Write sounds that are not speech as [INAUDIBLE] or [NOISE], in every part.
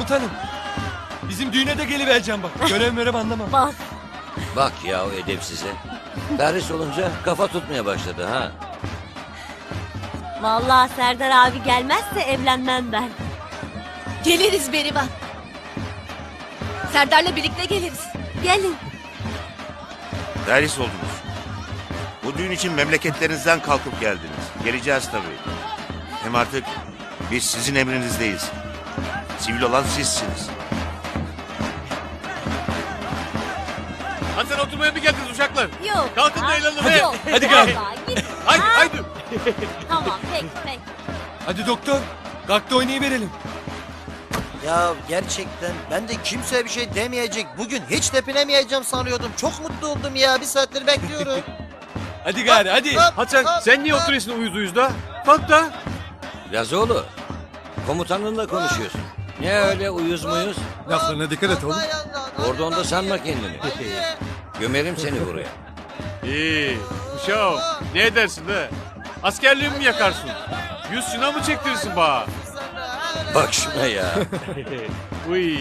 komutanım. Bizim düğüne de gelivereceğim bak. Görev merhaba anlamam. Bak Bak ya o edepsize. Ders olunca kafa tutmaya başladı ha. vallahi Serdar abi gelmezse evlenmem ben. Geliriz Berivan. Serdar'la birlikte geliriz. Gelin. Ders oldunuz. Bu düğün için memleketlerinizden kalkıp geldiniz. Geleceğiz tabii. Hem artık biz sizin emrinizdeyiz. Sivil olan sizsiniz. Hadi sen oturmaya mı geldiniz uşaklar? Yok. Kalkın da he. yok. Hadi git. Haydi Ha, haydi. Tamam pek pek. Hadi doktor. Kalk da oynayıverelim. Ya gerçekten ben de kimseye bir şey demeyecek. Bugün hiç tepinemeyeceğim sanıyordum. Çok mutlu oldum ya. Bir saattir bekliyorum. [LAUGHS] Hadi gari hadi. Hop, Hadi sen, hop, sen niye hop. oturuyorsun uyuz uyuz da? Kalk da. Lazoğlu. Komutanınla konuşuyorsun. Ne öyle uyuz muyuz? Laflarına dikkat et oğlum. Orada onda sanma kendini. Gömerim seni buraya. İyi. Uşağım ne edersin de? Askerliğimi mi yakarsın? Yüz şuna mı çektirirsin bana? Bak şuna ya. [LAUGHS] Uy.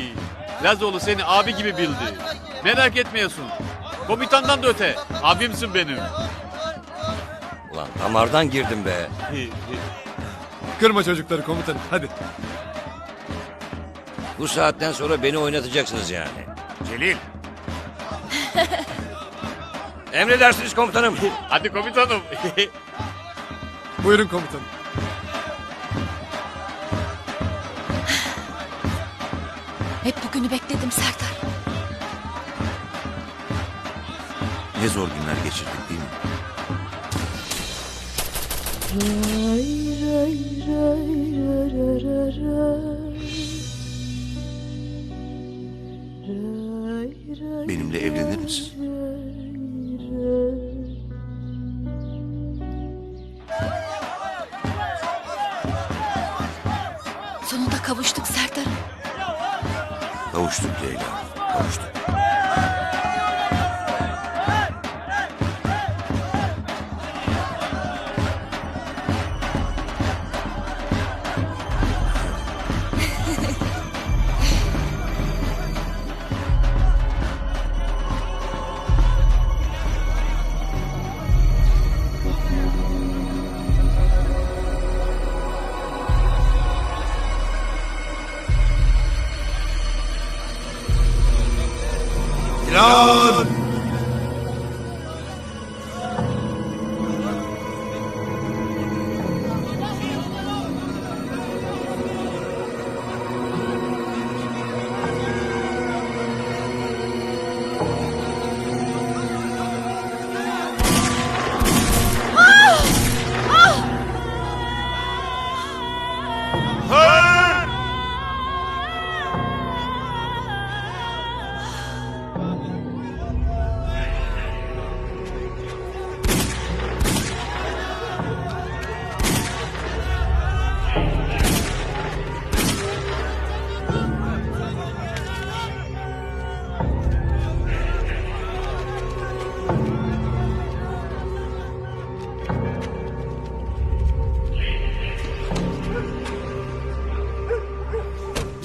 Lazoğlu seni abi gibi bildi. Merak etmiyorsun. Komutandan da öte. Abimsin benim. Ulan damardan girdim be. Kırma çocukları komutanım hadi. Bu saatten sonra beni oynatacaksınız yani. Celil, [LAUGHS] Emredersiniz komutanım. [LAUGHS] Hadi komutanım. [LAUGHS] Buyurun komutanım. [SIGHS] Hep bugünü bekledim Serdar. ne zor günler geçirdik değil mi? Benimle evlenir misin? Sonunda kavuştuk Serdar'ım. Kavuştuk Leyla, kavuştuk. No.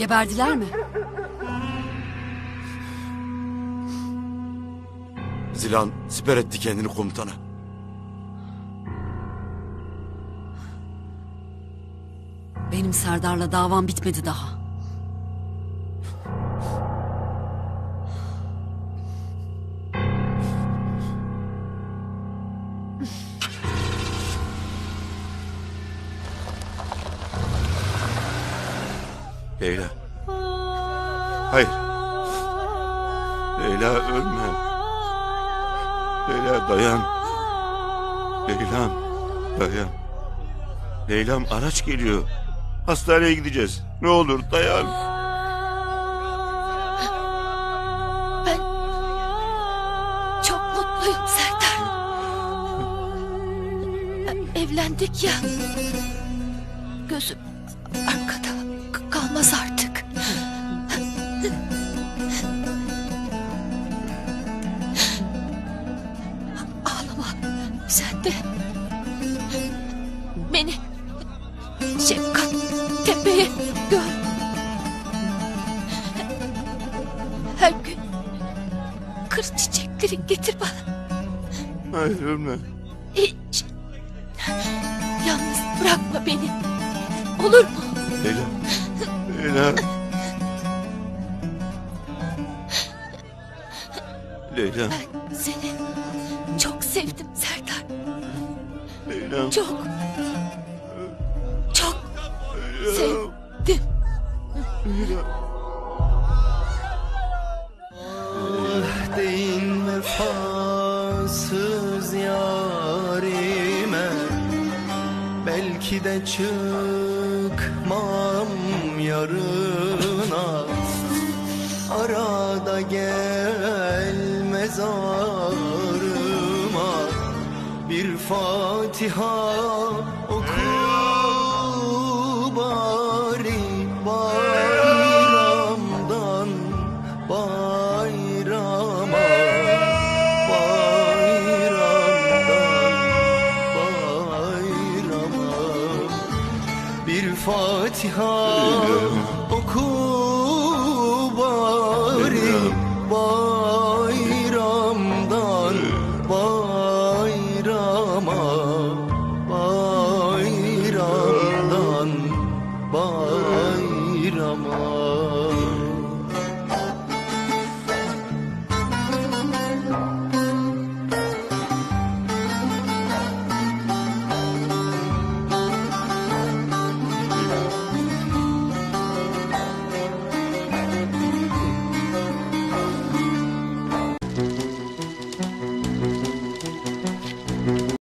Geberdiler mi? Zilan siper etti kendini komutana. Benim Serdar'la davam bitmedi daha. Leyla. Hayır. Leyla ölme. Leyla dayan. Leyla'm dayan. Leyla'm araç geliyor. Hastaneye gideceğiz. Ne olur dayan. Çok mutluyum Serdar. Evlendik ya. Gözüm Olamaz artık. Ağlama. Sen de. Beni. Şefkat. Tepeye gör. Her gün. Kır çiçekleri getir bana. Hayır ölme. Hiç. Yalnız bırakma beni. Olur mu? Leyla. Leyla. Leyla. Ben seni çok sevdim Serdar. Leyla. Çok. Çok sevdim. Deyin vefasız yarime Belki de çıkmam yarına Arada gelmez ağrıma Bir Fatiha Fatiha oku bari